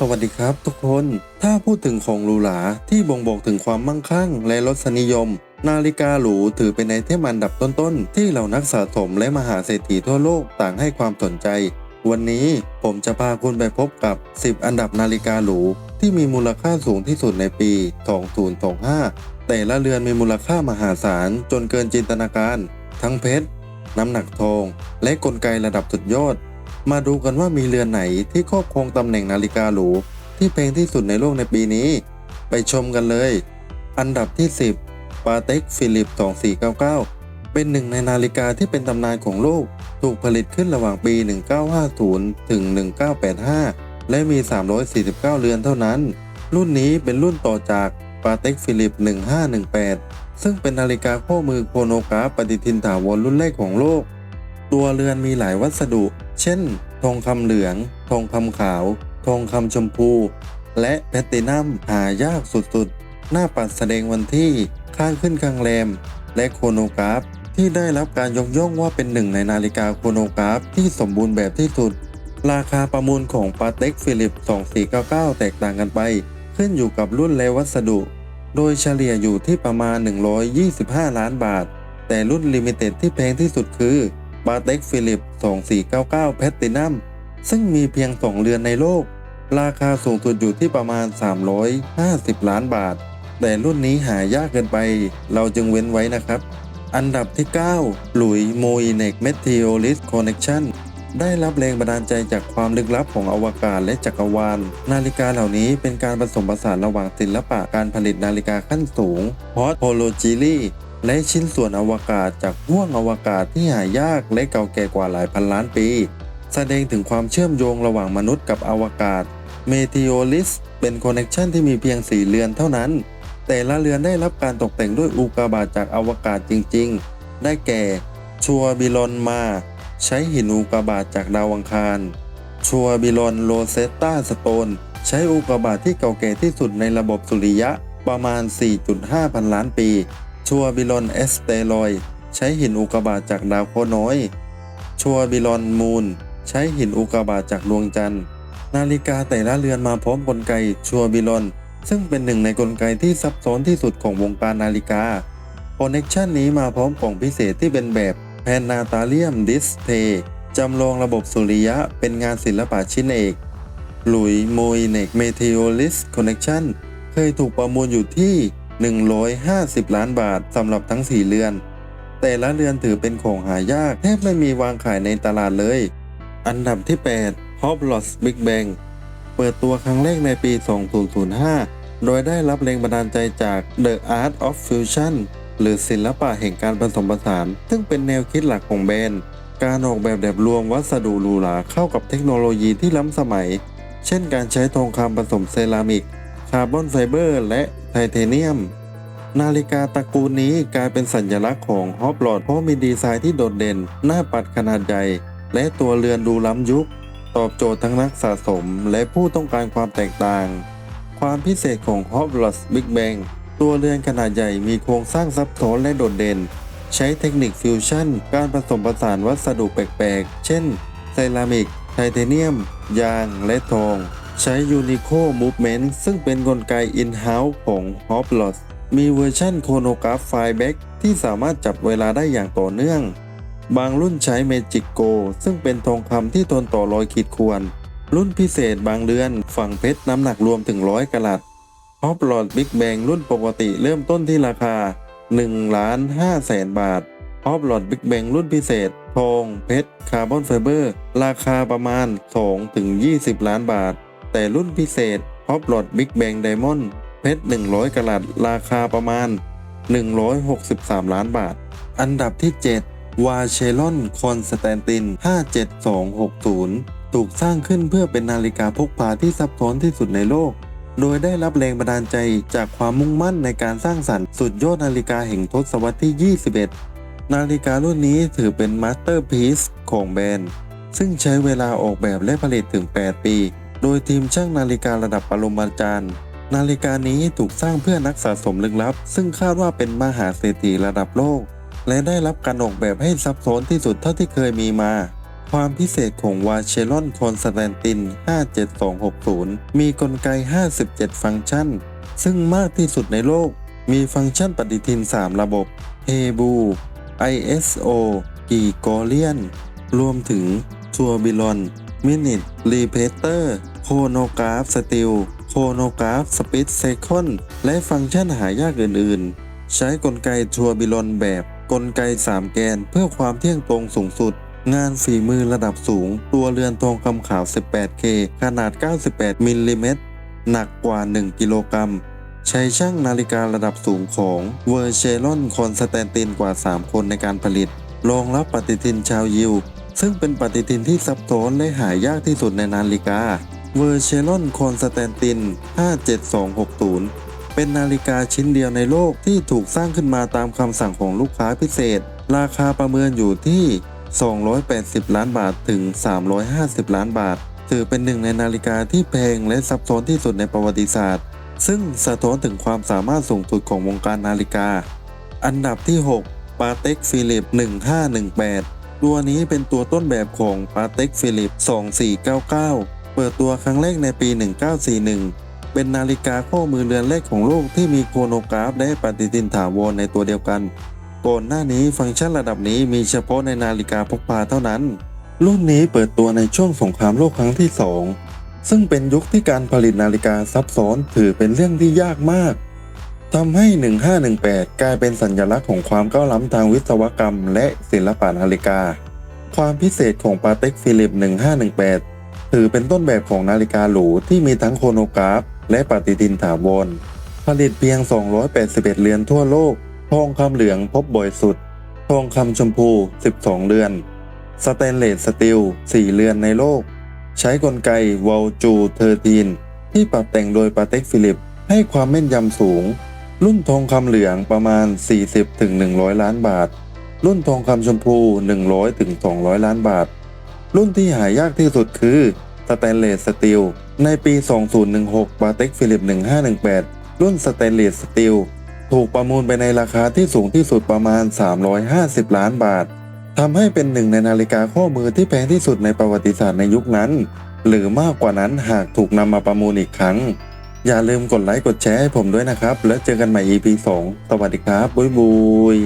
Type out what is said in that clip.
สวัสดีครับทุกคน ถ้าพูดถึงของหรูหราที่บ่งบอกถึงความมั่งคั่งและรสนิยม นาฬิกาหรูถือเป็นไอเทมอันดับต้นๆ ที่เหล่านักสะสมและมหาเศรษฐีทั่วโลกต่างให้ความสนใจ วันนี้ผมจะพาคุณไปพบกับ 10 อันดับนาฬิกาหรูที่มีมูลค่าสูงที่สุดในปี 2025 แต่ละเรือนมีมูลค่ามหาศาลจนเกินจินตนาการ ทั้งเพชร น้ำหนักทอง และกลไกระดับสุดยอด มาดูกันว่ามีเรือนไหนที่ครอบครองตำแหน่งนาฬิกาหรูที่แพงที่สุดในโลกในปีนี้ ไปชมกันเลย อันดับที่ 10 ปาเต็กฟิลิป 2499 เป็นหนึ่งในนาฬิกาที่เป็นตำนานของโลก ถูกผลิตขึ้นระหว่างปี 1950 ถึง 1985 และมี 349 เรือนเท่านั้น รุ่นนี้เป็นรุ่นต่อจากปาเต็กฟิลิป 1518 ซึ่งเป็นนาฬิกาข้อมือโครโนกราฟปฏิทินถาวรรุ่นแรกของโลก ตัวเรือนมีหลายวัสดุ เช่น ทองคำเหลือง ทองคำขาว ทองคำชมพู และแพลตินัมหายากสุดๆ หน้าปัดแสดงวันที่ข้างขึ้นข้างแรม และโครโนกราฟ ที่ได้รับการยกย่องว่าเป็นหนึ่งในนาฬิกาโครโนกราฟที่สมบูรณ์แบบที่สุด ราคาประมูลของปาเต็กฟิลิป 2499 แตกต่างกันไป ขึ้นอยู่กับรุ่นและวัสดุ โดยเฉลี่ยอยู่ที่ประมาณ 125 ล้านบาท แต่รุ่นลิมิเต็ดที่แพงที่สุดคือ ปาเต็กฟิลิป 2499 แพตตินัม ซึ่งมีเพียง 2 เรือนในโลก ราคาสูงสุดอยู่ที่ประมาณ 350 ล้านบาท แต่รุ่นนี้หายากเกินไป เราจึงเว้นไว้นะครับ อันดับที่ 9 หลุยโมอิเนกเมทิโอลิสคอนเน t ชันได้รับแรงบันดาลใจจากความลึกลับของอวกาศและจักรวาล นาฬิกาเหล่านี้เป็นการผสมผสานระหว่างศิลปะการผลิตนาฬิกาขั้นสูงฮอตโฮโลจิลี และชิ้นส่วนอวกาศจากห้วงอวกาศที่หายากและเก่าแก่กว่าหลายพันล้านปี แสดงถึงความเชื่อมโยงระหว่างมนุษย์กับอวกาศเมทิโอลิสเป็นคอนเน t ชันที่มีเพียง 4 เรือนเท่านั้น แต่ละเรือนได้รับการตกแต่งด้วยอุกกาบาตจากอวกาศจริง ๆ ได้แก่ ชัวบิลอนมา ใช้หินอุกกาบาตจากดาวอังคาร ชัวบิลอนโรเซตตาสโตน ใช้อุกกาบาตที่เก่าแก่ที่สุดในระบบสุริยะประมาณ 4.5 พันล้านปี ชัวบิลอนเอสเตรอยใช้หินอุกกาบาตจากดาวโคน้อย ชัวบิลอนมูนใช้หินอุกกาบาตจากดวงจันทร์ นาฬิกาแต่ละเรือนมาพร้อมกลไกชัวบิลอน ซึ่งเป็นหนึ่งในกลไกที่ซับซ้อนที่สุดของวงการนาฬิกาคอนเน t ชันนี้มาพร้อมกล่องพิเศษที่เป็นแบบแพนนาตาเลียมดิสเพย์จำลองระบบสุริยะเป็นงานศิลปะชิ้นเอก หลุยโมยเนกเมเทโอลิสคอนเน t ชันเคยถูกประมูลอยู่ที่ 150 ล้านบาทสำหรับทั้ง 4 เรือน แต่ละเรือนถือเป็นของหายากแทบไม่มีวางขายในตลาดเลย อันดับที่ 8 h o b l o s Big Bang เปิดตัวครั้งแรกในปี 2005 โดยได้รับแรงบันดาลใจจาก The Art of Fusion หรือศิลปะแห่งการผสมผสาน ซึ่งเป็นแนวคิดหลักของแบรนด์ การออกแบบแบบรวมวัสดุหรูหราเข้ากับเทคโนโลยีที่ล้ำสมัย เช่นการใช้ทองคำผสมเซรามิก คาร์บอนไฟเบอร์และไทเทเนียม นาฬิกาตระกูลนี้กลายเป็นสัญลักษณ์ของฮอปลอดเพราะมีดีไซน์ที่โดดเด่น หน้าปัดขนาดใหญ่ และตัวเรือนดูล้ำยุค ตอบโจทย์ทั้งนักสะสม และผู้ต้องการความแตกต่าง ความพิเศษของ h o b l o s Big Bang ตัวเรือนขนาดใหญ่มีโครงสร้างซับซ้อนและโดดเด่น ใช้เทคนิคฟิวชั่น การผสมผสานวัสดุแปลกๆ เช่น เซรามิก ไทเทเนียม ยาง และทอง ใช้ Unico Movement ซึ่งเป็นนกลไก in-house ของ h o b l o s มีเวอร์ชันโคโนกราฟไฟแบ็กที่สามารถจับเวลาได้อย่างต่อเนื่อง บางรุ่นใช้เมจิกโกซึ่งเป็นทองคำที่ทนต่อรอยขีดข่วน รุ่นพิเศษบางเรือนฝังเพชรน้ำหนักรวมถึงร้อยกะลัดฮอปหลอดบิ๊กแบงรุ่นปกติเริ่มต้นที่ราคา1ล้าน5แสนบาทฮอปหลอดบิ๊กแบงรุ่นพิเศษ ทอง เพชร คาร์บอนไฟเบอร์ ราคาประมาณ2ถึง20 ล้านบาท แต่รุ่นพิเศษฮอปหลอดบิ๊กแบงไดมอนด์เพชร 100กะลัดราคาประมาณ 163 ล้านบาท อันดับที่ 7 วาเชลอนคอนสแตนติน 57260 ถูกสร้างขึ้นเพื่อเป็นนาฬิกาพกพาที่ซับซ้อนที่สุดในโลก โดยได้รับแรงบันดาลใจจากความมุ่งมั่นในการสร้างสรรค์สุดยอดนาฬิกาแห่งทศวรรษที่ 21 นาฬิการุ่นนี้ถือเป็นมาสเตอร์พีซของแบรนด์ ซึ่งใช้เวลาออกแบบและผลิตถึง 8 ปี โดยทีมช่างนาฬิการะดับปรมาจารย์ นาฬิกานี้ถูกสร้างเพื่อนักสะสมลึกลับ ซึ่งคาดว่าเป็นมหาเศรษฐีระดับโลก และได้รับการออกแบบให้ซับซ้อนที่สุดเท่าที่เคยมีมา ความพิเศษของวาเชลอนคอนสแตนติน 57260 มีกลไก 57 ฟังก์ชัน ซึ่งมากที่สุดในโลก มีฟังก์ชันปฏิทิน 3 ระบบ h e b u ISO g i g o r i a n รวมถึง t o u r b i l o n Minute Repeater Chronograph Steel Chronograph Speed Second และฟังก์ชันหายากอื่นๆ ใช้กลไกทัวบิลอนแบบกลไก 3 แกนเพื่อความเที่ยงตรงสูงสุด งานฝีมือระดับสูง ตัวเรือนทองคำขาว 18K ขนาด 98มิลลิเมตรหนักกว่า 1 กิโลกรัมใช้ช่างนาฬิการะดับสูงของเวอร์เชลอนคอนสแตนตินกว่า 3 คนในการผลิต รองรับปฏิทินชาวยิว ซึ่งเป็นปฏิทินที่ซับซ้อนและหายากที่สุดในนาฬิกาเวอร์เชลอนคอนสแตนติน 57260 เป็นนาฬิกาชิ้นเดียวในโลกที่ถูกสร้างขึ้นมาตามคำสั่งของลูกค้าพิเศษ ราคาประเมินอยู่ที่ 280 ล้านบาทถึง 350 ล้านบาท ถือเป็นหนึ่งในนาฬิกาที่แพงและซับซ้อนที่สุดในประวัติศาสตร์ ซึ่งสะท้อนถึงความสามารถสูงสุดของวงการนาฬิกา อันดับที่ 6 ปาเต็กฟิลิป 1518 ตัวนี้เป็นตัวต้นแบบของปาเต็กฟิลิป2499 เปิดตัวครั้งแรกในปี 1941 เป็นนาฬิกาข้อมือเรือนแรกของโลกที่มีโครโนกราฟและปฏิทินถาวรในตัวเดียวกัน ก่อนหน้านี้ฟังก์ชันระดับนี้มีเฉพาะในนาฬิกาพกพาเท่านั้น รุ่นนี้เปิดตัวในช่วงสงครามโลกครั้งที่ 2 ซึ่งเป็นยุคที่การผลิตนาฬิกาซับซ้อนถือเป็นเรื่องที่ยากมาก ทำให้ 1518 กลายเป็นสัญลักษณ์ของความก้าวล้ำทางวิศวกรรม และศิลปะนาฬิกา ความพิเศษของปาเต็กฟิลิป 1518 ถือเป็นต้นแบบของนาฬิกาหรูที่มีทั้งโครโนกราฟ และปฏิทินถาวร ผลิตเพียง 281 เรือนทั่วโลก ทองคำเหลืองพบบ่อยสุด ทองคำชมพู 12 เรือน สแตนเลสสตีล 4 เรือนในโลก ใช้กลไกวอลจูเทอร์ทีนที่ปรับแต่งโดยปาเต็กฟิลิป ให้ความแม่นยำสูง รุ่นทองคำเหลืองประมาณ 40-100 ล้านบาท รุ่นทองคำชมพู 100-200 ล้านบาท รุ่นที่หายากที่สุดคือสแตนเลสสตีลในปี 2016ปาเต็กฟิลิป 1518 รุ่นสแตนเลสสตีลถูกประมูลไปในราคาที่สูงที่สุดประมาณ 350 ล้านบาททำให้เป็นหนึ่งในนาฬิกาข้อมือที่แพงที่สุดในประวัติศาสตร์ในยุคนั้น หรือมากกว่านั้นหากถูกนำมาประมูลอีกครั้ง อย่าลืมกดไลค์กดแชร์ให้ผมด้วยนะครับ แล้วเจอกันใหม่ EP 2 สวัสดีครับบุยบุย